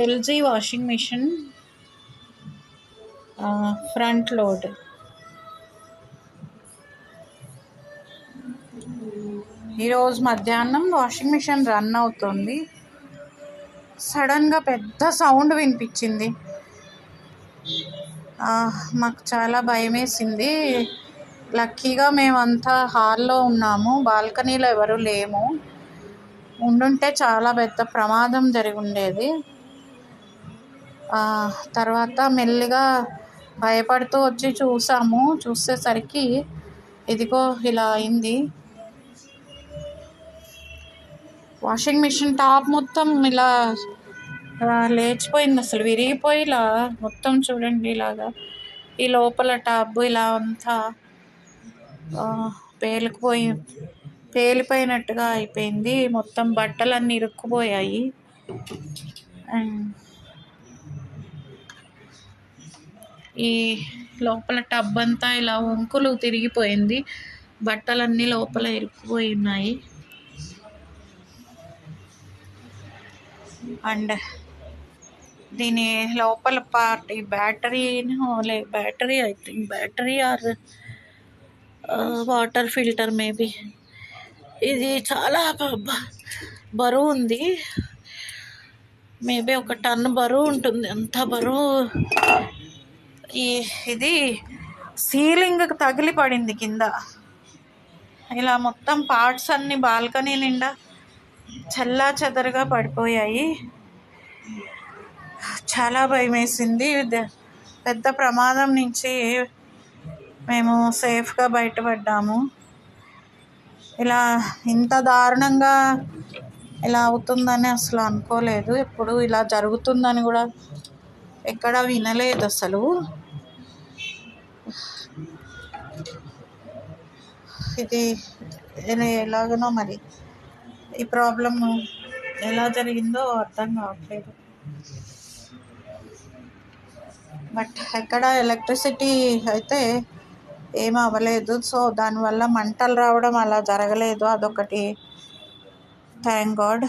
LG washing machine front load. ఈరోజు మధ్యాహ్నం washing machine run అవుతుంది. సడన్గా పెద్ద సౌండ్ వినిపించింది. మాకు చాలా భయం వేసింది లక్కీగా మేమంతా హాల్లో ఉన్నాము. బాల్కనీలో ఎవరు లేము. ఉండుంటే చాలా పెద్ద ప్రమాదం జరిగి ఉండేది. తర్వాత మెల్లిగా భయపడుతూ వచ్చి చూసాము. చూసేసరికి ఇదిగో ఇలా అయింది. వాషింగ్ మిషన్ టాప్ మొత్తం ఇలా లేచిపోయింది అసలు విరిగిపోయి ఇలా మొత్తం చూడండి ఇలాగా. ఈ లోపల టాబ్ ఇలా అంతా పేలిపోయి పేలిపోయినట్టుగా అయిపోయింది. మొత్తం బట్టలన్నీ ఇరుక్కుపోయాయి. అండ్ ఈ లోపల టబ్ అంతా ఇలా వంకులు తిరిగిపోయింది. బట్టలన్నీ లోపల ఇరుక్కుపోయి ఉన్నాయి అండ్ దీని లోపల పార్ట్ ఈ బ్యాటరీ లే battery I think battery or water filter maybe ఇది చాలా బ- బరువు ఉంది. మేబీ ఒక టన్ బరువు ఉంటుంది. అంత బరువు ఈ ఇది సీలింగ్ తగిలి పడింది కింద. ఇలా మొత్తం పార్ట్స్ అన్ని బాల్కనీ నిండా చల్లా చెదరుగా పడిపోయాయి. చాలా భయం వేసింది. పెద్ద ప్రమాదం నుంచి మేము సేఫ్గా బయటపడ్డాము. ఇలా ఇంత దారుణంగా ఇలా అవుతుందని అసలు అనుకోలేదు. ఎప్పుడు ఇలా జరుగుతుందని కూడా ఎక్కడా వినలేదు అసలు. ఇది ఎలాగనో మరి. ఈ ప్రాబ్లమ్ ఎలా జరిగిందో అర్థం కావట్లేదు. బట్ ఎక్కడ ఎలక్ట్రిసిటీ అయితే ఏం అవ్వలేదు. సో దానివల్ల మంటలు రావడం అలా జరగలేదు. అదొకటి. Thank God.